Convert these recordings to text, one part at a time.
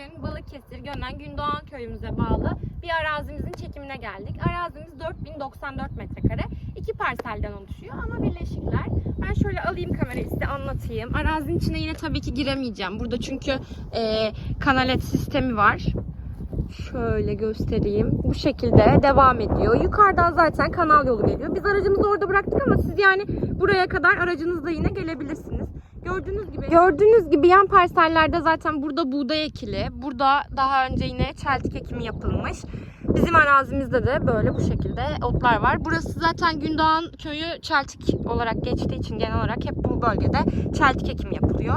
Bugün Balıkesir, Gönen, Gündoğan köyümüze bağlı bir arazimizin çekimine geldik. Arazimiz 4094 metrekare. İki parselden oluşuyor ama birleşikler. Ben şöyle alayım kamerayı size anlatayım. Arazinin içine yine tabii ki giremeyeceğim. Burada çünkü e, kanalet sistemi var. Şöyle göstereyim. Bu şekilde devam ediyor. Yukarıdan zaten kanal yolu geliyor. Biz aracımızı orada bıraktık ama siz yani buraya kadar aracınızla yine gelebilirsiniz. Gördüğünüz gibi gördüğünüz gibi yan parsellerde zaten burada buğday ekili. Burada daha önce yine çeltik ekimi yapılmış. Bizim arazimizde de böyle bu şekilde otlar var. Burası zaten Gündoğan köyü çeltik olarak geçtiği için genel olarak hep bu bölgede çeltik ekimi yapılıyor.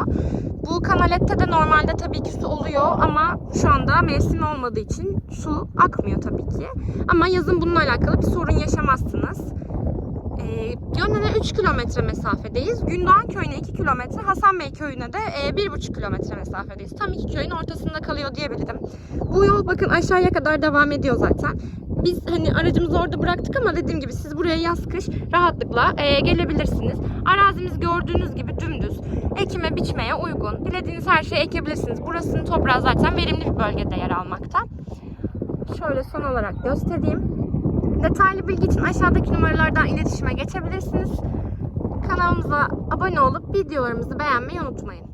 Bu kanalette de normalde tabii ki su oluyor ama şu anda mevsim olmadığı için su akmıyor tabii ki. Ama yazın bununla alakalı bir sorun yaşamazsınız. Ee, Gönen'e 3 kilometre mesafedeyiz. Gündoğan köyüne 2 kilometre, Hasan Bey köyüne de e, 1,5 kilometre mesafedeyiz. Tam iki köyün ortasında kalıyor diyebilirim. Bu yol bakın aşağıya kadar devam ediyor zaten. Biz hani aracımızı orada bıraktık ama dediğim gibi siz buraya yaz kış rahatlıkla e, gelebilirsiniz. Arazimiz gördüğünüz gibi dümdüz. Ekime biçmeye uygun. Dilediğiniz her şeyi ekebilirsiniz. Burasının toprağı zaten verimli bir bölgede yer almakta. Şöyle son olarak göstereyim. Detaylı bilgi için aşağıdaki numaralardan iletişime geçebilirsiniz. Kanalımıza abone olup videolarımızı beğenmeyi unutmayın.